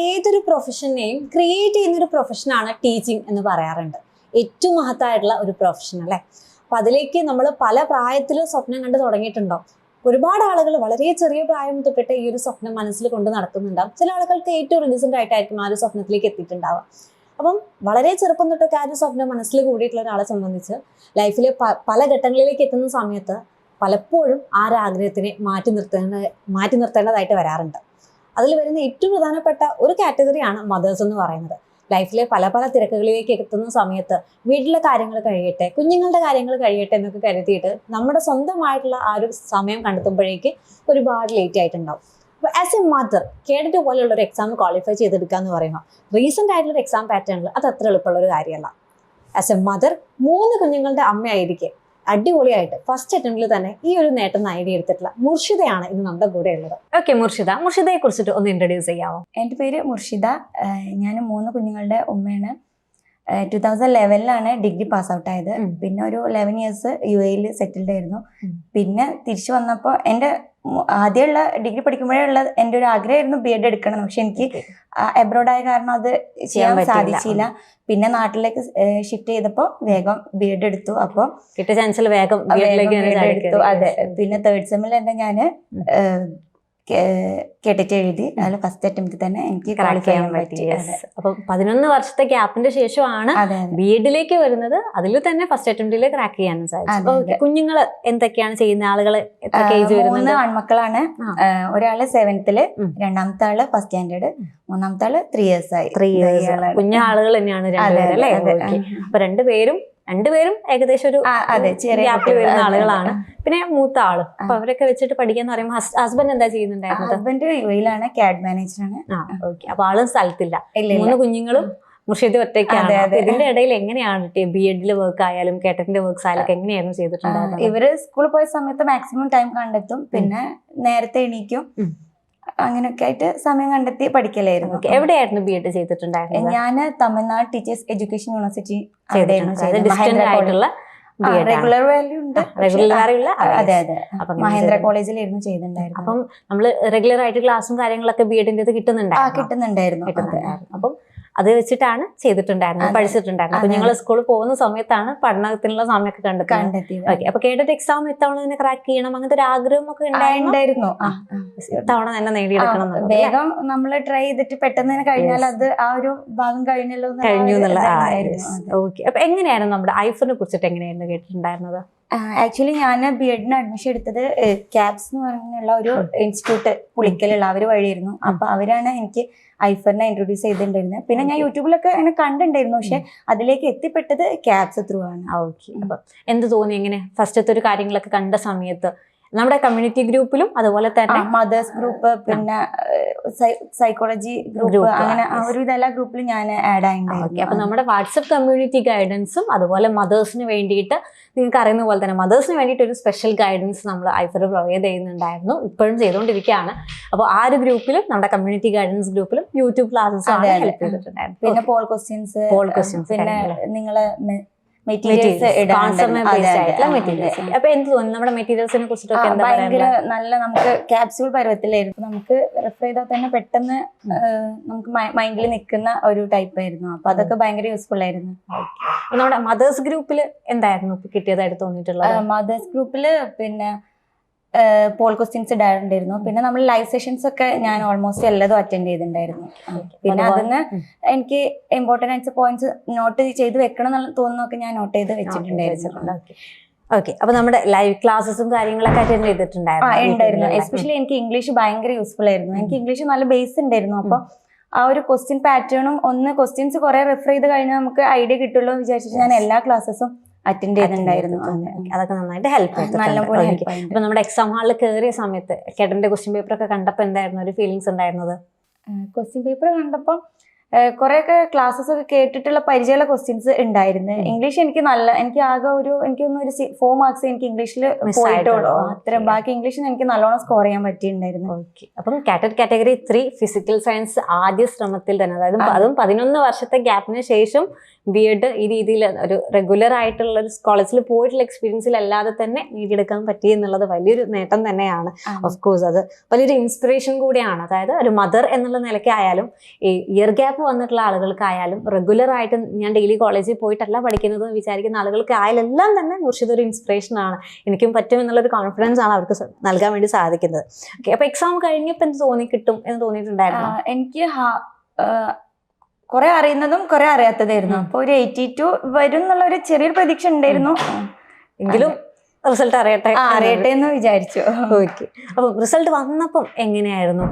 ഏതൊരു പ്രൊഫഷനെയും ക്രിയേറ്റ് ചെയ്യുന്ന ഒരു പ്രൊഫഷനാണ് ടീച്ചിങ് എന്ന് പറയാറുണ്ട്. ഏറ്റവും മഹത്തായിട്ടുള്ള ഒരു പ്രൊഫഷൻ അല്ലേ? അപ്പൊ അതിലേക്ക് നമ്മൾ പല പ്രായത്തിലും സ്വപ്നം കണ്ട് തുടങ്ങിയിട്ടുണ്ടോ? ഒരുപാട് ആളുകൾ വളരെ ചെറിയ പ്രായം തൊട്ടിട്ട് ഈ ഒരു സ്വപ്നം മനസ്സിൽ കൊണ്ട് നടക്കുന്നുണ്ടാവും ചില ആളുകൾക്ക് ഏറ്റവും റിലീസന്റ് ആയിട്ടായിരിക്കും ആ ഒരു സ്വപ്നത്തിലേക്ക് എത്തിയിട്ടുണ്ടാവുക. അപ്പം വളരെ ചെറുപ്പം തൊട്ടൊക്കെ ആ ഒരു സ്വപ്നം മനസ്സിൽ കൂടിയിട്ടുള്ള ഒരാളെ സംബന്ധിച്ച് ലൈഫിലെ പല ഘട്ടങ്ങളിലേക്ക് എത്തുന്ന സമയത്ത് പലപ്പോഴും ആ ഒരു ആഗ്രഹത്തിനെ മാറ്റി നിർത്തേണ്ട മാറ്റി നിർത്തേണ്ടതായിട്ട് വരാറുണ്ട്. അതിൽ വരുന്ന ഏറ്റവും പ്രധാനപ്പെട്ട ഒരു കാറ്റഗറിയാണ് മദേഴ്സ് എന്ന് പറയുന്നത്. ലൈഫിലെ പല പല തിരക്കുകളിലേക്ക് എത്തുന്ന സമയത്ത് വീട്ടിലെ കാര്യങ്ങൾ കഴിയട്ടെ കുഞ്ഞുങ്ങളുടെ കാര്യങ്ങൾ കഴിയട്ടെ എന്നൊക്കെ കരുതിയിട്ട് നമ്മുടെ സ്വന്തമായിട്ടുള്ള ആ ഒരു സമയം കണ്ടെത്തുമ്പോഴേക്ക് ഒരുപാട് ലേറ്റ് ആയിട്ടുണ്ടാവും. അപ്പോൾ ആസ് എ മദർ കേഡറ്റ് പോലെയുള്ള ഒരു എക്സാം ക്വാളിഫൈ ചെയ്തെടുക്കുക എന്ന് പറയുമ്പോൾ റീസെന്റ് ആയിട്ടുള്ള ഒരു എക്സാം പാറ്റേണിൽ അത് അത്ര എളുപ്പമുള്ള ഒരു കാര്യമല്ല. ആസ് എ മദർ മൂന്ന് കുഞ്ഞുങ്ങളുടെ അമ്മയായിരിക്കെ. അടിപൊളിയായിട്ട് ഫസ്റ്റ് അറ്റംപ്റ്റിൽ തന്നെ ഈ ഒരു നേട്ടം നേടിയെടുത്തിട്ടുള്ള മുർഷിദയാണ് ഇന്ന് നമ്മുടെ കൂടെ ഉള്ളത്. ഓക്കെ മുർഷിദ. മുർഷിദയെ കുറിച്ചിട്ട് ഒന്ന് ഇൻട്രൊഡ്യൂസ് ചെയ്യാമോ എന്റെ പേര് മുർഷിദ. ഞാൻ മൂന്ന് കുഞ്ഞുങ്ങളുടെ ഉമ്മയാണ്. ടു തൗസൻഡ് ലെവനിലാണ് ഡിഗ്രി പാസ് ഔട്ട് ആയത്. പിന്നെ ഒരു ലെവൻ ഇയേഴ്സ് യു എയിൽ സെറ്റിൽഡ് ആയിരുന്നു. പിന്നെ തിരിച്ചു വന്നപ്പോൾ എന്റെ ആദ്യമുള്ള ഡിഗ്രി പഠിക്കുമ്പോഴേ ഉള്ള എന്റെ ഒരു ആഗ്രഹമായിരുന്നു ബി എഡ് എടുക്കണം. പക്ഷെ എനിക്ക് എബ്രോഡ് ആയ കാരണം അത് ചെയ്യാൻ സാധിച്ചില്ല. പിന്നെ നാട്ടിലേക്ക് ഷിഫ്റ്റ് ചെയ്തപ്പോൾ വേഗം ബി എഡ് എടുത്തു. അപ്പോൾ കിട്ടിയ ചാൻസിൽ വേഗം എടുത്തു. അതെ. പിന്നെ തേർഡ് സെമ്മിൽ തന്നെ ഞാൻ ഉം. കേട്ടിട്ട് എഴുതി. അതിൽ ഫസ്റ്റ് അറ്റംപ്റ്റ് തന്നെ എനിക്ക് ക്രാക്ക് ചെയ്യാൻ പറ്റി. അപ്പൊ പതിനൊന്ന് വർഷത്തെ ഗ്യാപ്പിന്റെ ശേഷമാണ്. ബി എഡിലേക്ക് വരുന്നത്. അതിൽ തന്നെ ഫസ്റ്റ് അറ്റംപ്റ്റിൽ ക്രാക്ക് ചെയ്യാനും സാധിച്ചു. കുഞ്ഞുങ്ങൾ എന്തൊക്കെയാണ് ചെയ്യുന്ന ആളുകൾ മൂന്ന് ആൺമക്കളാണ്. ഒരാൾ സെവൻത്തിൽ രണ്ടാമത്തെ ആൾ ഫസ്റ്റ് സ്റ്റാൻഡേർഡ് മൂന്നാമത്തെ ആൾ ത്രീ ഇയേഴ്സ് ആയി. ത്രീ ഇയേഴ്സ് കുഞ്ഞാളുകൾ കുഞ്ഞു ആളുകൾ തന്നെയാണ് രണ്ടുപേരും അല്ലേ. അപ്പൊ രണ്ടുപേരും രണ്ടുപേരും ഏകദേശം ഒരു ആ, അതെ ചെറിയ ഗ്യാപ്പിൽ വരുന്ന ആളുകളാണ്. പിന്നെ മൂത്ത ആൾ. അപ്പൊ അവരൊക്കെ വെച്ചിട്ട് പഠിക്കാന്ന് പറയുമ്പോൾ ഹസ്ബൻഡ് എന്താ ചെയ്യുന്നുണ്ടായിരുന്നത്? ഹസ്ബൻഡ് യുവയിലാണ് ക്യാഡ് മാനേജറാണ് ആണ്. ഓക്കെ അപ്പൊ ആളും സ്ഥലത്തില്ല. മൂന്ന് കുഞ്ഞുങ്ങളും മുർഷിദ് ഒറ്റയ്ക്കാണ്. ഇതിന്റെ ഇടയിൽ എങ്ങനെയാണ് ബി എഡിൽ വർക്ക് ആയാലും കേട്ടറ്റിന്റെ വർക്ക്സ് ആയാലും എങ്ങനെയായിരുന്നു ചെയ്തിട്ടുണ്ടായിരുന്നത്? ഇവർ സ്കൂളിൽ പോയ സമയത്ത് മാക്സിമം ടൈം കണ്ടെത്തും. പിന്നെ നേരത്തെ എണീക്കും. അങ്ങനെയൊക്കെ ആയിട്ട് സമയം കണ്ടെത്തി പഠിക്കലായിരുന്നു. എവിടെയായിരുന്നു ബി എഡ് ചെയ്തിട്ടുണ്ടായിരുന്നത്? ഞാൻ തമിഴ്നാട് ടീച്ചേഴ്സ് എഡ്യൂക്കേഷൻ യൂണിവേഴ്സിറ്റി ആയിട്ടുള്ള റെഗുലർ വാല്യൂ ഉണ്ട്. റെഗുലർ അതെ അതെ. മഹേന്ദ്ര. കോളേജിലായിരുന്നു ചെയ്തിട്ടുണ്ടായിരുന്നു അപ്പം നമ്മൾ റെഗുലർ ആയിട്ട് ക്ലാസ്സും കാര്യങ്ങളൊക്കെ ബി എഡിന്റെ ആ കിട്ടുന്നുണ്ടായിരുന്നു. കിട്ടുന്നുണ്ടായിരുന്നു. അപ്പം അത് വെച്ചിട്ടാണ് ചെയ്തിട്ടുണ്ടായിരുന്നത്. പഠിച്ചിട്ടുണ്ടായിരുന്നത്. അപ്പൊ കുഞ്ഞുങ്ങൾ സ്കൂളിൽ പോകുന്ന സമയത്താണ് പഠനത്തിനുള്ള സമയമൊക്കെ കണ്ടെത്തുന്നത് കണ്ടെത്തിയത്. ഓക്കെ അപ്പൊ കേട്ടിട്ട് എക്സാം ഇത്തവണ തന്നെ ക്രാക്ക് ചെയ്യണം അങ്ങനത്തെ ഒരു ആഗ്രഹം ഒക്കെ ഉണ്ടായിരുന്നു. ഇത്തവണ തന്നെ നേടിയെടുക്കണം? വേഗം നമ്മൾ ട്രൈ ചെയ്തിട്ട് പെട്ടെന്ന് തന്നെ കഴിഞ്ഞാൽ അത് ആ ഒരു ഭാഗം കഴിഞ്ഞല്ലോ കഴിഞ്ഞു എന്നുള്ള ഓക്കെ അപ്പൊ എങ്ങനെയായിരുന്നു നമ്മുടെ ഐഫോണിനെ കുറിച്ചിട്ട് എങ്ങനെയായിരുന്നു കേട്ടിട്ടുണ്ടായിരുന്നത്? ആക്ച്വലി ഞാൻ ബി എഡിന് അഡ്മിഷൻ എടുത്തത് ക്യാബ്സ് എന്ന് പറഞ്ഞുള്ള ഒരു ഇൻസ്റ്റിറ്റ്യൂട്ട് പുളിക്കലുള്ള അവർ വഴിയായിരുന്നു. അപ്പൊ അവരാണ് എനിക്ക് ഐഫറിനെ ഇൻട്രൊഡ്യൂസ് ചെയ്തിട്ടുണ്ടായിരുന്നത് പിന്നെ ഞാൻ യൂട്യൂബിലൊക്കെ അങ്ങനെ കണ്ടിട്ടുണ്ടായിരുന്നു. പക്ഷെ അതിലേക്ക് എത്തിപ്പെട്ടത് ക്യാബ്സ് ത്രൂ ആണ്. ഓക്കെ അപ്പൊ എന്ത് തോന്നി ഇങ്ങനെ ഫസ്റ്റത്തെ ഒരു കാര്യങ്ങളൊക്കെ കണ്ട സമയത്ത്? നമ്മുടെ കമ്മ്യൂണിറ്റി ഗ്രൂപ്പിലും അതുപോലെ തന്നെ മദേഴ്സ് ഗ്രൂപ്പ് പിന്നെ സൈക്കോളജി ഗ്രൂപ്പ് അങ്ങനെ ആ ഒരു എല്ലാ ഗ്രൂപ്പിലും ഞാൻ ആഡ് ഓക്കെ അപ്പൊ നമ്മുടെ വാട്സപ്പ് കമ്മ്യൂണിറ്റി ഗൈഡൻസും അതുപോലെ മദേഴ്സിന് വേണ്ടിയിട്ട് നിങ്ങൾക്ക് അറിയുന്ന പോലെ തന്നെ മദേഴ്സിന് വേണ്ടിയിട്ട് ഒരു സ്പെഷ്യൽ ഗൈഡൻസ് നമ്മൾ ഐഫർ പ്രൊവൈഡ് ചെയ്യുന്നുണ്ടായിരുന്നു. ഇപ്പോഴും ചെയ്തുകൊണ്ടിരിക്കുകയാണ്. അപ്പോൾ ആ ഒരു ഗ്രൂപ്പിലും നമ്മുടെ കമ്മ്യൂണിറ്റി ഗൈഡൻസ് ഗ്രൂപ്പിലും യൂട്യൂബ് ക്ലാസ്സസ് പിന്നെ പോൾ ക്വസ്റ്റ്യൻസ് പോൾ ക്വസ്റ്റ്യൻസ് പിന്നെ. നിങ്ങളെ മെറ്റീരിയൽസ് മെറ്റീരിയൽസ് അപ്പൊ എന്ത് തോന്നി നമ്മുടെ മെറ്റീരിയൽസിനെ കുറിച്ചിട്ടൊക്കെ എന്താ ഭയങ്കര നല്ല നമുക്ക് ക്യാപ്സ്യൂൾ പരുവത്തിലായിരുന്നു. നമുക്ക് റെഫർ ചെയ്താൽ തന്നെ പെട്ടെന്ന് നമുക്ക് മൈൻഡിൽ നിൽക്കുന്ന ഒരു ടൈപ്പ് ആയിരുന്നു. അപ്പൊ അതൊക്കെ ഭയങ്കര യൂസ്ഫുൾ ആയിരുന്നു. നമ്മുടെ മദേഴ്സ് ഗ്രൂപ്പിൽ എന്തായിരുന്നു കിട്ടിയതായിട്ട് തോന്നിയിട്ടുള്ളത്? മദേഴ്സ് ഗ്രൂപ്പിൽ പിന്നെ പോൾ ക്വസ്റ്റ്യൻസ് ഇടാറുണ്ടായിരുന്നു. പിന്നെ നമ്മൾ ലൈവ് സെഷൻസ് ഒക്കെ ഞാൻ ഓൾമോസ്റ്റ് എല്ലാതും അറ്റൻഡ് ചെയ്തിട്ടുണ്ടായിരുന്നു. പിന്നെ അതിന് എനിക്ക് ഇമ്പോർട്ടന്റ് ആയിട്ട് പോയിന്റ്സ് നോട്ട് ചെയ്ത് വെക്കണം എന്നുള്ള തോന്നുന്നൊക്കെ ഞാൻ നോട്ട് ചെയ്ത് വെച്ചിട്ടുണ്ടായിരുന്നു. ഓക്കെ അപ്പൊ നമ്മുടെ ലൈവ് ക്ലാസ്സും കാര്യങ്ങളൊക്കെ അറ്റൻഡ് ചെയ്തിട്ടുണ്ടായിരുന്നു. ഉണ്ടായിരുന്നു. എസ്പെഷ്യലി എനിക്ക് ഇംഗ്ലീഷ് ഭയങ്കര യൂസ്ഫുൾ ആയിരുന്നു. എനിക്ക് ഇംഗ്ലീഷ് നല്ല ബേസ് ഉണ്ടായിരുന്നു. അപ്പൊ ആ ഒരു ക്വസ്റ്റ്യൻ പാറ്റേണും ഒന്ന് ക്വസ്റ്റ്യൻസ് കുറെ റെഫർ ചെയ്ത് കഴിഞ്ഞാൽ നമുക്ക് ഐഡിയ കിട്ടുള്ളൂ എന്ന് വിചാരിച്ചിട്ട് ഞാൻ എല്ലാ ക്ലാസ്സസും അറ്റൻഡ് ചെയ്തിട്ടുണ്ടായിരുന്നു അതൊക്കെ നന്നായിട്ട് ഹെൽപ്പ് നല്ലപോലെ help അപ്പൊ നമ്മുടെ എക്സാം ഹാളിൽ കയറിയ സമയത്ത് കേട്ടന്റെ ക്വസ്റ്റ്യൻ പേപ്പർ ഒക്കെ കണ്ടപ്പോ എന്തായിരുന്നു? ഒരു ഫീലിങ്സ് ഉണ്ടായിരുന്നത്? ക്വസ്റ്റ്യൻ പേപ്പർ കണ്ടപ്പോൾ കുറെയൊക്കെ ക്ലാസ്സസ് ഒക്കെ കേട്ടിട്ടുള്ള പരിചയമുള്ള ക്വസ്റ്റ്യൻസ് ഉണ്ടായിരുന്നു. ഇംഗ്ലീഷ് എനിക്ക് നല്ല എനിക്ക് ആകെ ഒരു എനിക്ക് തോന്നുന്നു ഒരു ഫോർ മാർക്സ് എനിക്ക് ഇംഗ്ലീഷിൽ പോയിട്ടുള്ളൂ. അത്രയും അത്ര. ബാക്കി ഇംഗ്ലീഷിന് എനിക്ക് നല്ലോണം സ്കോർ ചെയ്യാൻ പറ്റിയിട്ടുണ്ടായിരുന്നു. ഓക്കെ അപ്പം കാറ്റഡ് കാറ്റഗറി ത്രീ ഫിസിക്കൽ സയൻസ് ആദ്യ ശ്രമത്തിൽ തന്നെ അതായത്. അതും പതിനൊന്ന് വർഷത്തെ ഗ്യാപ്പിന് ശേഷം ബി എഡ് ഈ രീതിയിൽ ഒരു റെഗുലർ ആയിട്ടുള്ള ഒരു കോളേജിൽ പോയിട്ടുള്ള എക്സ്പീരിയൻസിൽ അല്ലാതെ തന്നെ നേടിയെടുക്കാൻ പറ്റി എന്നുള്ളത് വലിയൊരു നേട്ടം തന്നെയാണ്. ഓഫ് കോഴ്സ് അത് വലിയൊരു ഇൻസ്പിറേഷൻ കൂടിയാണ്. അതായത് ഒരു മദർ എന്നുള്ള നിലയ്ക്കായാലും ഈ ഇയർ ഗ്യാപ്പ് വന്നിട്ടുള്ള ആളുകൾക്കായാലും റെഗുലർ ആയിട്ട് ഞാൻ ഡെയിലി കോളേജിൽ പോയിട്ടല്ല പഠിക്കുന്നത് എന്ന് വിചാരിക്കുന്ന ആളുകൾക്ക് ആയാലെല്ലാം തന്നെ മുർഷിദ് ഒരു ഇൻസ്പിറേഷൻ ആണ്. എനിക്കും പറ്റും എന്നുള്ളൊരു കോൺഫിഡൻസ് ആണ് അവർക്ക് നൽകാൻ വേണ്ടി സാധിക്കുന്നത്. ഓക്കെ അപ്പൊ എക്സാം കഴിഞ്ഞപ്പോൾ എന്ത് തോന്നി കിട്ടും എന്ന് തോന്നിയിട്ടുണ്ടായിരുന്നു? എനിക്ക് കുറെ അറിയുന്നതും കുറെ അറിയാത്തതായിരുന്നു. അപ്പോൾ അപ്പൊ ഒരു എയ്റ്റി ടു വരും എന്നുള്ള ഒരു ചെറിയൊരു പ്രതീക്ഷ ഉണ്ടായിരുന്നു. എങ്കിലും റിസൾട്ട് അറിയട്ടെ അറിയട്ടെ എന്ന് വിചാരിച്ചു. ഓക്കെ അപ്പൊ റിസൾട്ട് വന്നപ്പം എങ്ങനെയായിരുന്നു?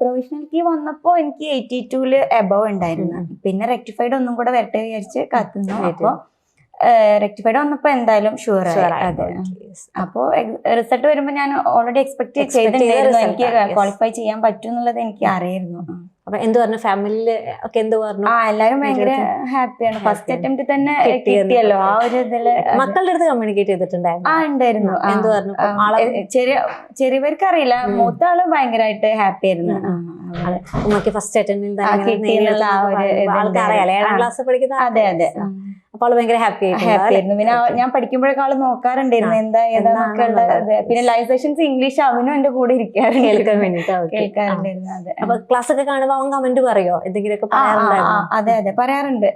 പ്രൊവിഷണൽ കീ വന്നപ്പോ എനിക്ക് എയ്റ്റി ടൂൽ എബവ് ഉണ്ടായിരുന്നു. പിന്നെ റെക്ടിഫൈഡ് ഒന്നും കൂടെ വരട്ടെ വിചാരിച്ച് കാത്തുന്നു അപ്പോൾ അപ്പൊ റെക്ടിഫൈഡ് വന്നപ്പോ എന്തായാലും ഷുവർ. അതെ. അപ്പോൾ അപ്പോ റിസൾട്ട് വരുമ്പോ ഞാൻ ഓൾറെഡി എക്സ്പെക്ട് ചെയ്തിട്ടുണ്ടായിരുന്നു. എനിക്ക് ക്വാളിഫൈ ചെയ്യാൻ പറ്റും എന്നുള്ളത് എനിക്ക് അറിയായിരുന്നു. അപ്പൊ എന്ത് പറഞ്ഞു? ഫാമിലിയിൽ ഒക്കെ എന്ത് പറഞ്ഞു? ആ എല്ലാരും ഭയങ്കര ഹാപ്പിയാണ് ഫസ്റ്റ് അറ്റംപ്റ്റ് തന്നെ കിട്ടിയല്ലോ. ആ ഒരു ഇതിൽ മക്കളുടെ അടുത്ത് കമ്മ്യൂണിക്കേറ്റ് ചെയ്തിട്ടുണ്ടായിരുന്നു. ആ ഉണ്ടായിരുന്നു. എന്ത് പറഞ്ഞു? ചെറിയ ചെറിയവർക്ക് അറിയില്ല. മൂത്ത ആൾ ഭയങ്കരമായിട്ട് ഹാപ്പി ആയിരുന്നു ഉമ്മക്ക് ഫസ്റ്റ് അറ്റൻഡിൽ ആ, കിട്ടിയെന്നുള്ള ആ ഒരു ആൾക്ക് ഏഴാം ക്ലാസ് പഠിക്കുന്ന അതെ അതെ. അപ്പൊ അവൾ ഭയങ്കര ഹാപ്പി ഹാപ്പി ആയിരുന്നു. പിന്നെ ഞാൻ പഠിക്കുമ്പോഴൊക്കെ ആൾ നോക്കാറുണ്ടായിരുന്നു. എന്താ ഏതാന്നൊക്കെ പിന്നെ ലൈവ് സെഷൻസ് ഇംഗ്ലീഷ് അവനും എന്റെ കൂടെ കേൾക്കാൻ ഇരിക്കാറുണ്ട് വേണ്ടിട്ട് കേൾക്കാറുണ്ടായിരുന്നു. അതെ. അപ്പൊ ക്ലാസ് ഒക്കെ കാണുമ്പോ അവൻ കമന്റ് പറയോ? എന്തെങ്കിലുമൊക്കെ അതെ അതെ. പറയാറുണ്ട്.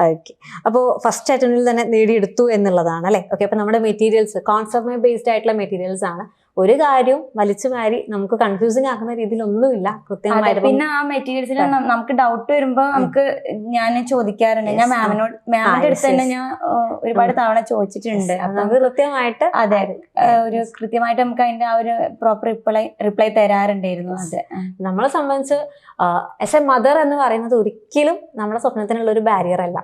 ഓക്കെ. അപ്പോൾ ഫസ്റ്റ് അറ്റൻഡിൽ തന്നെ നേടിയെടുത്തു എന്നുള്ളതാണ് അല്ലെ? ഓക്കെ. അപ്പൊ നമ്മുടെ മെറ്റീരിയൽസ് കോൺസെപ്റ്റ് ബേസ്ഡ് ആയിട്ടുള്ള മെറ്റീരിയൽസ് ആണ്. ഒരു കാര്യവും വലിച്ചു മാറി നമുക്ക് കൺഫ്യൂസിങ് ആക്കുന്ന രീതിയിലൊന്നുമില്ല. ഒന്നുമില്ല കൃത്യമായിട്ട് പിന്നെ ആ മെറ്റീരിയൽസിൽ നമുക്ക് ഡൗട്ട് വരുമ്പോ നമുക്ക് ഞാൻ ചോദിക്കാറുണ്ട്. ഞാൻ. മാമിനോട് മാമിന്റെ അടുത്ത് തന്നെ ഞാൻ ഒരുപാട് തവണ ചോദിച്ചിട്ടുണ്ട്. നമുക്ക് കൃത്യമായിട്ട് അതെ ഒരു കൃത്യമായിട്ട് നമുക്ക് അതിന്റെ ആ ഒരു പ്രോപ്പർ റിപ്ലൈ റിപ്ലൈ തരാറുണ്ടായിരുന്നു. അതെ. നമ്മളെ സംബന്ധിച്ച് ആസ് എ മദർ എന്ന് പറയുന്നത് ഒരിക്കലും നമ്മുടെ സ്വപ്നത്തിനുള്ള ഒരു ബാരിയർ അല്ല.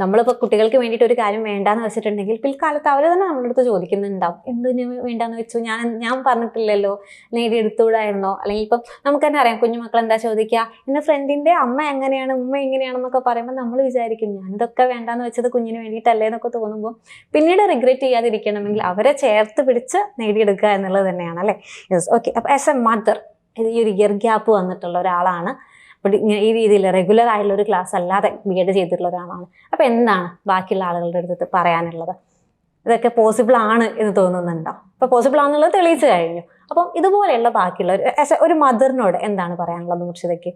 നമ്മളിപ്പോൾ കുട്ടികൾക്ക് വേണ്ടിയിട്ട് ഒരു കാര്യം വേണ്ടാന്ന് വെച്ചിട്ടുണ്ടെങ്കിൽ പിൽക്കാലത്ത് അവർ തന്നെ നമ്മുടെ അടുത്ത് ചോദിക്കുന്നുണ്ടാവും. എന്തിനു വേണ്ടാന്ന് വെച്ചു? ഞാൻ ഞാൻ പറഞ്ഞിട്ടില്ലല്ലോ. നേടിയെടുത്തുകൂടായിരുന്നോ അല്ലെങ്കിൽ ഇപ്പം നമുക്ക് തന്നെ അറിയാം കുഞ്ഞുമക്കൾ എന്താ ചോദിക്കുക എന്റെ ഫ്രണ്ടിന്റെ അമ്മ എങ്ങനെയാണ്? ഉമ്മ എങ്ങനെയാണെന്നൊക്കെ പറയുമ്പോൾ നമ്മൾ വിചാരിക്കും ഞാൻ ഇതൊക്കെ വേണ്ടാന്ന് വെച്ചത് കുഞ്ഞിന് വേണ്ടിയിട്ടല്ലേ എന്നൊക്കെ തോന്നുമ്പോൾ പിന്നീട് റിഗ്രറ്റ് ചെയ്യാതിരിക്കണമെങ്കിൽ അവരെ ചേർത്ത് പിടിച്ച് നേടിയെടുക്കുക എന്നുള്ളത് തന്നെയാണ് അല്ലേ? യെസ് ഓക്കെ അപ്പോൾ ആസ് എ മദർ ഈ ഒരു ഇയർ ഗ്യാപ്പ് വന്നിട്ടുള്ള ഒരാളാണ്. അപ്പോൾ ഇങ്ങനെ ഈ രീതിയിൽ റെഗുലർ ആയിട്ടുള്ള ഒരു ക്ലാസ് അല്ലാതെ ബി എഡ് ചെയ്തിട്ടുള്ള ഒരാളാണ്. അപ്പോൾ എന്താണ് ബാക്കിയുള്ള ആളുകളുടെ അടുത്ത് പറയാനുള്ളത്? ഇതൊക്കെ പോസിബിൾ ആണ് എന്ന് തോന്നുന്നുണ്ടോ? അപ്പോൾ പോസിബിൾ ആണെന്നുള്ളത് തെളിയിച്ചു കഴിഞ്ഞു. അപ്പം ഇതുപോലെയുള്ള ബാക്കിയുള്ള ഒരു ഒരു മദറിനോട് എന്താണ് പറയാനുള്ളത് മുർഷിദയ്ക്ക്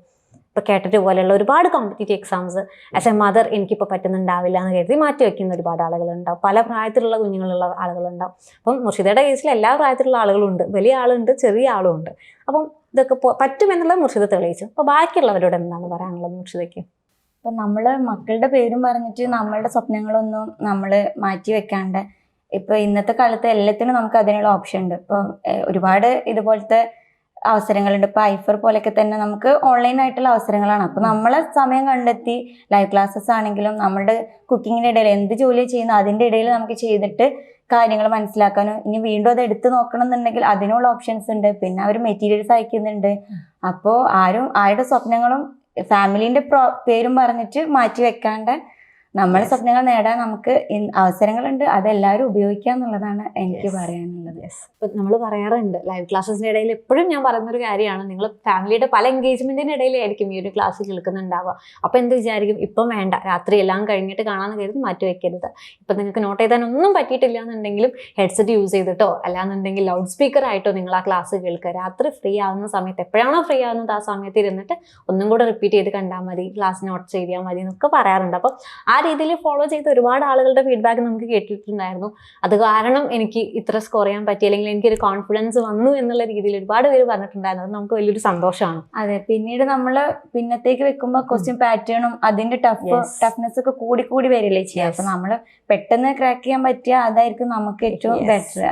ഇപ്പോൾ കേട്ടിട്ട് പോലെയുള്ള ഒരുപാട് competitive exams as a mother എനിക്കിപ്പോൾ പറ്റുന്നുണ്ടാവില്ല എന്ന് കരുതി മാറ്റി വയ്ക്കുന്ന ഒരുപാട് ആളുകളുണ്ടാവും. പല പ്രായത്തിലുള്ള കുഞ്ഞുങ്ങളുള്ള ആളുകളുണ്ടാവും. അപ്പം മുർഷിദയുടെ കേസിൽ എല്ലാ പ്രായത്തിലുള്ള ആളുകളുണ്ട്. വലിയ ആളുണ്ട് ചെറിയ ആളുമുണ്ട്. അപ്പം ഇതൊക്കെ പറ്റുമെന്നുള്ളത് മുർഷിദ തെളിയിച്ചു. അപ്പോൾ ബാക്കിയുള്ളവരോട് എന്താണ് പറയാനുള്ളത് മുർഷിദയ്ക്ക്? അപ്പൊ നമ്മൾ മക്കളുടെ പേരും പറഞ്ഞിട്ട് നമ്മളുടെ സ്വപ്നങ്ങളൊന്നും നമ്മൾ മാറ്റി വെക്കാണ്ട് ഇപ്പൊ ഇന്നത്തെ കാലത്ത് എല്ലാത്തിനും നമുക്ക് അതിനുള്ള ഓപ്ഷൻ ഉണ്ട്. ഇപ്പൊ ഒരുപാട് ഇതുപോലത്തെ അവസരങ്ങളുണ്ട്. ഇപ്പൊ ഐഫർ പോലെയൊക്കെ തന്നെ നമുക്ക് ഓൺലൈൻ ആയിട്ടുള്ള അവസരങ്ങളാണ്. അപ്പൊ നമ്മളെ സമയം കണ്ടെത്തി ലൈവ് ക്ലാസ്സസ് ആണെങ്കിലും നമ്മുടെ കുക്കിങ്ങിന്റെ ഇടയിൽ എന്ത് ജോലി ചെയ്യുന്നു അതിന്റെ ഇടയിൽ നമുക്ക് ചെയ്തിട്ട് കാര്യങ്ങൾ മനസ്സിലാക്കാനോ ഇനി വീണ്ടും അത് എടുത്തു നോക്കണം എന്നുണ്ടെങ്കിൽ അതിനുള്ള ഓപ്ഷൻസ് ഉണ്ട്. പിന്നെ അവർ മെറ്റീരിയൽസ് അയക്കുന്നുണ്ട്. അപ്പോൾ ആരും ആരുടെ സ്വപ്നങ്ങളും ഫാമിലിന്റെ പേരും പറഞ്ഞിട്ട് മാറ്റി വെക്കാണ്ട് നമ്മളെ Yes. സ്വപ്നങ്ങൾ നേടാൻ നമുക്ക് അവസരങ്ങളുണ്ട്. അതെല്ലാവരും ഉപയോഗിക്കുക എന്നുള്ളതാണ് എനിക്ക്. പറയാനുള്ളത്. ഇപ്പം നമ്മൾ പറയാറുണ്ട് ലൈവ് ക്ലാസ്സിന്റെ ഇടയിൽ എപ്പോഴും ഞാൻ പറയുന്ന ഒരു കാര്യമാണ്. നിങ്ങൾ ഫാമിലിയുടെ പല എൻഗേജ്മെന്റിന്റെ ഇടയിലായിരിക്കും ഈ ഒരു ക്ലാസ് കേൾക്കുന്നുണ്ടാവുക. അപ്പോൾ എന്ത് വിചാരിക്കും? ഇപ്പം വേണ്ട. രാത്രി എല്ലാം കഴിഞ്ഞിട്ട് കാണാമെന്ന് കരുതി മാറ്റി വെക്കരുത്. ഇപ്പം നിങ്ങൾക്ക് നോട്ട് ചെയ്താൻ ഒന്നും പറ്റിയിട്ടില്ല എന്നുണ്ടെങ്കിലും ഹെഡ്സെറ്റ് യൂസ് ചെയ്തിട്ടോ അല്ലാന്നുണ്ടെങ്കിൽ ലൗഡ് സ്പീക്കർ ആയിട്ടോ നിങ്ങൾ ആ ക്ലാസ് കേൾക്കുക. രാത്രി ഫ്രീ ആവുന്ന സമയത്ത് എപ്പോഴാണോ ഫ്രീ ആവുന്നത് ആ സമയത്ത് ഇരുന്നിട്ട് ഒന്നും കൂടെ റിപ്പീറ്റ് ചെയ്ത് കണ്ടാൽ മതി. ക്ലാസ് നോട്ട് ചെയ്താൽ മതി എന്നൊക്കെ പറയാറുണ്ട്. അപ്പം ആ രീതിയിൽ ഫോളോ ചെയ്ത് ഒരുപാട് ആളുകളുടെ ഫീഡ്ബാക്ക് നമുക്ക് കേട്ടിട്ടുണ്ടായിരുന്നു. അത് കാരണം എനിക്ക് ഇത്ര സ്കോർ ചെയ്യാൻ പറ്റി അല്ലെങ്കിൽ എനിക്കൊരു കോൺഫിഡൻസ് വന്നു എന്നുള്ള രീതിയിൽ ഒരുപാട് പേര് പറഞ്ഞിട്ടുണ്ടായിരുന്നു. അത് നമുക്ക് വലിയൊരു സന്തോഷമാണ്. അതെ പിന്നീട് നമ്മൾ പിന്നത്തേക്ക് വെക്കുമ്പോൾ ക്വസ്റ്റ്യൻ പാറ്റേണും അതിന്റെ ടഫ് ടഫ്നെസ് ഒക്കെ കൂടി കൂടി വരില്ലേ ചെയ്യുക Yes. അപ്പൊ നമ്മൾ പെട്ടെന്ന് ക്രാക്ക് ചെയ്യാൻ പറ്റിയ അതായിരിക്കും നമുക്ക് ഏറ്റവും ബെറ്റർ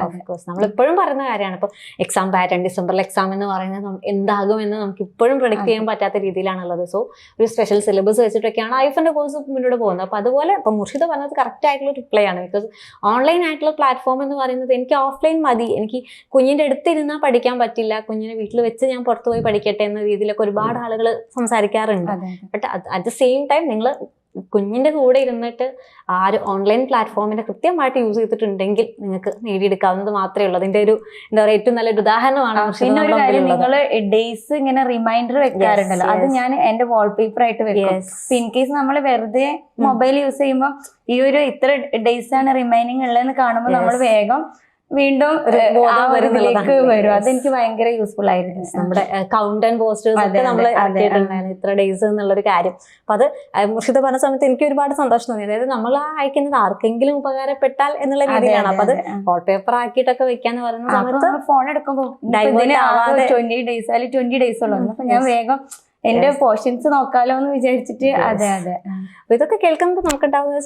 നമ്മൾ ഇപ്പോഴും പറയുന്ന കാര്യമാണ്. ഇപ്പൊ എക്സാം പാറ്റേൺ ഡിസംബറിൽ എക്സാം എന്ന് പറയുന്നത് എന്താകും എന്ന് നമുക്ക് ഇപ്പോഴും പ്രൊഡിക്ട് ചെയ്യാൻ പറ്റാത്ത രീതിയിലാണുള്ളത്. സോ ഒരു സ്പെഷ്യൽ സിലബസ് വെച്ചിട്ടൊക്കെയാണ് ഐഫിന്റെ കോഴ്സ് മുന്നോട്ട് പോകുന്നത്. അപ്പോൾ അതുപോലെ ഇപ്പം മുർഷിദ് പറഞ്ഞത് കറക്റ്റ് ആയിട്ടുള്ള റിപ്ലൈ ആണ്. ബിക്കോസ് ഓൺലൈൻ ആയിട്ടുള്ള പ്ലാറ്റ്ഫോം എന്ന് പറയുന്നത് എനിക്ക് ഓഫ്ലൈൻ മതി. എനിക്ക് കുഞ്ഞിന്റെ അടുത്തിരുന്നാൽ പഠിക്കാൻ പറ്റില്ല. കുഞ്ഞിനെ വീട്ടിൽ വെച്ച് ഞാൻ പുറത്ത് പോയി പഠിക്കട്ടെ എന്ന രീതിയിലൊക്കെ ഒരുപാട് ആളുകൾ സംസാരിക്കാറുണ്ട്. But at the same time നിങ്ങൾ കുഞ്ഞിന്റെ കൂടെ ഇരുന്നിട്ട് ആ ഒരു ഓൺലൈൻ പ്ലാറ്റ്ഫോമിനെ കൃത്യമായിട്ട് യൂസ് ചെയ്തിട്ടുണ്ടെങ്കിൽ നിങ്ങൾക്ക് നേടിയെടുക്കാവുന്നത് മാത്രമേ ഉള്ളൂ. അതിന്റെ ഒരു എന്താ പറയുക ഏറ്റവും നല്ലൊരു ഉദാഹരണമാണ് പിന്നെ ഒരു കാര്യം നിങ്ങൾ ഡേയ്സ് ഇങ്ങനെ റിമൈൻഡർ വെക്കാറുണ്ടല്ലോ. അത്. ഞാൻ എന്റെ വാൾപേപ്പർ ആയിട്ട് വെക്കും. ഇൻ കേസ് നമ്മൾ വെറുതെ മൊബൈൽ യൂസ് ചെയ്യുമ്പോൾ ഈ ഒരു ഇത്ര ഡേയ്സ് ആണ് റിമൈനിങ് ഉള്ളതെന്ന് കാണുമ്പോൾ നമ്മൾ വേഗം വീണ്ടും ഇതിലേക്ക് വരും. അതെനിക്ക് ഭയങ്കര യൂസ്ഫുൾ ആയിരുന്നു നമ്മുടെ കൗണ്ട് ആൻഡ് പോസ്റ്റേഴ്സ് ഒക്കെ നമ്മൾ ഇത്ര ഡേയ്സ് എന്നുള്ളൊരു കാര്യം. അപ്പൊ അത് മുർഷിദ പറഞ്ഞ സമയത്ത് എനിക്ക് ഒരുപാട് സന്തോഷം തോന്നി. അതായത് നമ്മൾ ആ അയക്കുന്നത് ആർക്കെങ്കിലും ഉപകാരപ്പെട്ടാൽ എന്നുള്ള രീതിയിലാണ്. അപ്പൊ അത് അതെ, വാൾ പേപ്പർ ആക്കിയിട്ടൊക്കെ വെക്കാന്ന് പറയുന്ന സമയത്ത് ഫോൺ എടുക്കുമ്പോൾ ഡേയ്സ് അല്ലെങ്കിൽ ട്വന്റി ഡേയ്സ് ഉള്ളൂ. അപ്പൊ ഞാൻ വേഗം എന്റെ പോഷൻസ് പോർഷൻസ് നോക്കാലോ എന്ന് വിചാരിച്ചിട്ട് അതെ അതെ. അപ്പൊ ഇതൊക്കെ കേൾക്കുമ്പോൾ നമുക്ക് ഉണ്ടാവുന്ന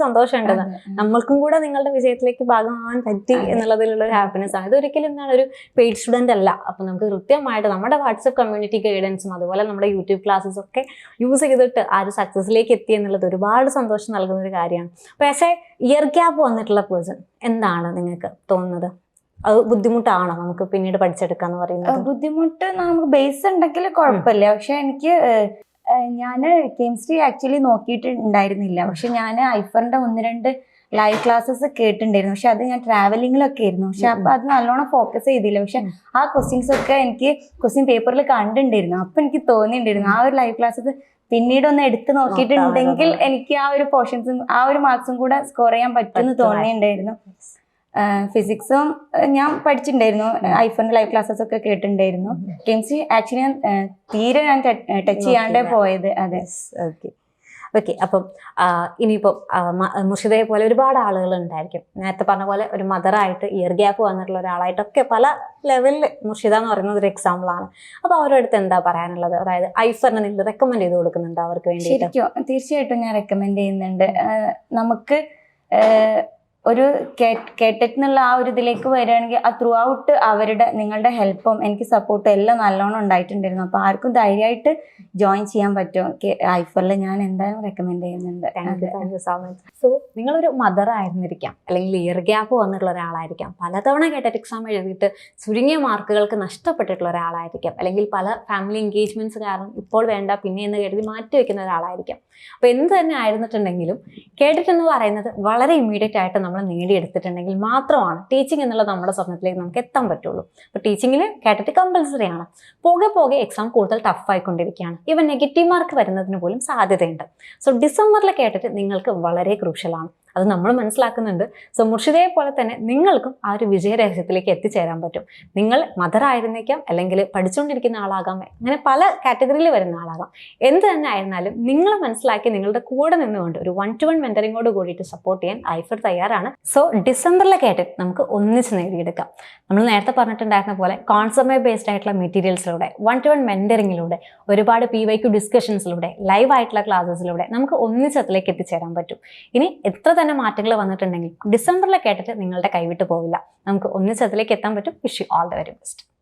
അതെ. നമ്മൾക്കും കൂടെ നിങ്ങളുടെ വിജയത്തിലേക്ക് ഭാഗമാവാൻ പറ്റി എന്നുള്ളതിലുള്ള ഒരു ഹാപ്പിനെസ് ആണ്. ഇതൊരിക്കലും എന്താണ് ഒരു പെയ്ഡ് സ്റ്റുഡന്റ് അല്ല. അപ്പൊ നമുക്ക് കൃത്യമായിട്ട് നമ്മുടെ വാട്സപ്പ് കമ്മ്യൂണിറ്റി ഗൈഡൻസും അതുപോലെ നമ്മുടെ യൂട്യൂബ് ക്ലാസ്സസ് ഒക്കെ യൂസ് ചെയ്തിട്ട് ആ ഒരു സക്സസിലേക്ക് എത്തി എന്നുള്ളത് ഒരുപാട് സന്തോഷം നൽകുന്ന ഒരു കാര്യമാണ്. പക്ഷേ ഇയർ ഗ്യാപ്പ് വന്നിട്ടുള്ള പേഴ്സൺ എന്താണ് നിങ്ങൾക്ക് തോന്നുന്നത്? അത് ബുദ്ധിമുട്ടാണോ നമുക്ക് പിന്നീട് പഠിച്ചെടുക്കാന്ന് പറയുന്നത്? ബുദ്ധിമുട്ട് നമുക്ക് ബേസ് ഉണ്ടെങ്കിൽ കുഴപ്പമില്ല പക്ഷെ എനിക്ക് ഞാൻ കെമിസ്ട്രി ആക്ച്വലി നോക്കിയിട്ടുണ്ടായിരുന്നില്ല. പക്ഷെ ഞാൻ ഐഫറിന്റെ ഒന്ന് രണ്ട് ലൈവ് ക്ലാസ്സസ് കേട്ടിട്ടുണ്ടായിരുന്നു. പക്ഷെ അത് ഞാൻ ട്രാവലിങ്ങിലൊക്കെ ആയിരുന്നു. പക്ഷെ അപ്പൊ അത് നല്ലോണം ഫോക്കസ് ചെയ്തില്ല. പക്ഷെ ആ ക്വസ്റ്റ്യൻസ് ഒക്കെ എനിക്ക് ക്വസ്റ്റ്യൻ പേപ്പറിൽ കണ്ടിട്ടുണ്ടായിരുന്നു. അപ്പൊ എനിക്ക് തോന്നിയിട്ടുണ്ടായിരുന്നു. ആ ഒരു ലൈവ് ക്ലാസ്സസ് പിന്നീട് ഒന്ന് എടുത്ത് നോക്കിയിട്ടുണ്ടെങ്കിൽ എനിക്ക് ആ ഒരു പോർഷൻസും ആ ഒരു മാർക്സും കൂടെ സ്കോർ ചെയ്യാൻ പറ്റുമെന്ന്. തോന്നിയിട്ടുണ്ടായിരുന്നു. ഫിസിക്സും ഞാൻ പഠിച്ചിട്ടുണ്ടായിരുന്നു. ഐഫോണിന്റെ ലൈവ് ക്ലാസ്സസ് ഒക്കെ കേട്ടിട്ടുണ്ടായിരുന്നു. കെമിസ്ട്രി ആക്ച്വലി ഞാൻ തീരെ ഞാൻ ടച്ച് ചെയ്യാണ്ട്. പോയത്. അതെ. ഓക്കെ ഓക്കെ അപ്പം ആ, ഇനിയിപ്പം ആ, മ- മുർഷിദയെ പോലെ ഒരുപാട് ആളുകൾ ഉണ്ടായിരിക്കും. നേരത്തെ പറഞ്ഞ പോലെ ഒരു മദറായിട്ട് ഇയർ ഗ്യാപ്പ് വന്നിട്ടുള്ള ഒരാളായിട്ടൊക്കെ പല ലെവലിൽ മുർഷിദ എന്ന് പറയുന്നത് ഒരു എക്സാമ്പിൾ ആണ്. അപ്പോൾ അവരുടെ അടുത്ത് എന്താ പറയാനുള്ളത്? അതായത് ഐഫറിനെ നിങ്ങൾ റെക്കമെൻഡ് ചെയ്ത് കൊടുക്കുന്നുണ്ട് അവർക്ക് വേണ്ടി തീർച്ചയായിട്ടും ഞാൻ റെക്കമെൻഡ് ചെയ്യുന്നുണ്ട്. നമുക്ക് ഒരു കേട്ടിട്ടുള്ള എന്നുള്ള ആ ഒരു ഇതിലേക്ക് വരികയാണെങ്കിൽ ആ ത്രൂ ഔട്ട് അവരുടെ നിങ്ങളുടെ ഹെൽപ്പും എനിക്ക് സപ്പോർട്ടും എല്ലാം നല്ലോണം ഉണ്ടായിട്ടുണ്ടായിരുന്നു. അപ്പോൾ ആർക്കും ധൈര്യമായിട്ട് ജോയിൻ ചെയ്യാൻ പറ്റും ഐഫറിൽ ഞാൻ എന്തായാലും റെക്കമെൻഡ് ചെയ്യുന്നുണ്ട്. Thank you so much so നിങ്ങളൊരു മദർ ആയിരുന്നിരിക്കാം. അല്ലെങ്കിൽ ഇയർ ഗ്യാപ്പ് വന്നിട്ടുള്ള ഒരാളായിരിക്കാം. പലതവണ കേട്ടറ്റ് എക്സാം എഴുതിയിട്ട് ചുരുങ്ങിയ മാർക്കുകൾക്ക് നഷ്ടപ്പെട്ടിട്ടുള്ള ഒരാളായിരിക്കാം. അല്ലെങ്കിൽ പല ഫാമിലി എൻഗേജ്മെന്റ്സ് കാരണം ഇപ്പോൾ വേണ്ട പിന്നെ എന്ന് കരുതി മാറ്റി വെക്കുന്ന ഒരാളായിരിക്കാം. അപ്പോൾ എന്ത് തന്നെ ആയിരുന്നിട്ടുണ്ടെങ്കിലും കേട്ടിട്ട് എന്ന് പറയുന്നത് വളരെ ഇമ്മീഡിയറ്റ് ആയിട്ട് നമ്മൾ നേടിയെടുത്തിട്ടുണ്ടെങ്കിൽ മാത്രമാണ് ടീച്ചിങ് എന്നുള്ള നമ്മുടെ സ്വപ്നത്തിലേക്ക് നമുക്ക് എത്താൻ പറ്റുള്ളൂ. അപ്പോൾ ടീച്ചിങ്ങിൽ കേട്ടിട്ട് കമ്പൽസറി ആണ്. പോകെ പോകെ എക്സാം കൂടുതൽ ടഫ് ആയിക്കൊണ്ടിരിക്കുകയാണ്. ഇവൻ നെഗറ്റീവ് മാർക്ക് വരുന്നതിന് പോലും സാധ്യതയുണ്ട്. സോ ഡിസംബറിൽ കേട്ടിട്ട് നിങ്ങൾക്ക് വളരെ ക്രൂഷ്യലാണ് അത് നമ്മൾ മനസ്സിലാക്കുന്നുണ്ട്. സോ മുർഷിദയെ പോലെ തന്നെ നിങ്ങൾക്കും ആ ഒരു വിജയരഹസ്യത്തിലേക്ക് എത്തിച്ചേരാൻ പറ്റും. നിങ്ങൾ മദർ ആയിരുന്നേക്കാം അല്ലെങ്കിൽ പഠിച്ചുകൊണ്ടിരിക്കുന്ന ആളാകാം അങ്ങനെ പല കാറ്റഗറിയിൽ വരുന്ന ആളാകാം. എന്ത് തന്നെ ആയിരുന്നാലും നിങ്ങൾ മനസ്സിലാക്കി നിങ്ങളുടെ കൂടെ നിന്നുകൊണ്ട് ഒരു വൺ ടു വൺ മെന്ററിങ്ങോട് കൂടിയിട്ട് സപ്പോർട്ട് ചെയ്യാൻ ഐഫർ തയ്യാറാണ്. സോ ഡിസംബറിലെ കേട്ടിട്ട് നമുക്ക് ഒന്നിച്ച് നേടിയെടുക്കാം. നമ്മൾ നേരത്തെ പറഞ്ഞിട്ടുണ്ടായിരുന്ന പോലെ കോൺസെപ്റ്റ് ബേസ്ഡ് ആയിട്ടുള്ള മെറ്റീരിയൽസിലൂടെ വൺ ടു വൺ മെന്ററിങ്ങിലൂടെ ഒരുപാട് പി വൈ ക്യു ഡിസ്കഷൻസിലൂടെ ലൈവ് ആയിട്ടുള്ള ക്ലാസ്സസിലൂടെ നമുക്ക് ഒന്നിച്ച് അതിലേക്ക് എത്തിച്ചേരാൻ പറ്റും. ഇനി എത്ര തന്നെ മാറ്റങ്ങൾ വന്നിട്ടുണ്ടെങ്കിൽ ഡിസംബറിലെ കേട്ടിട്ട് നിങ്ങളുടെ കൈവിട്ട് പോവില്ല. നമുക്ക് ഒന്നിച്ചതിലേക്ക് എത്താൻ പറ്റും. Wish you all the very best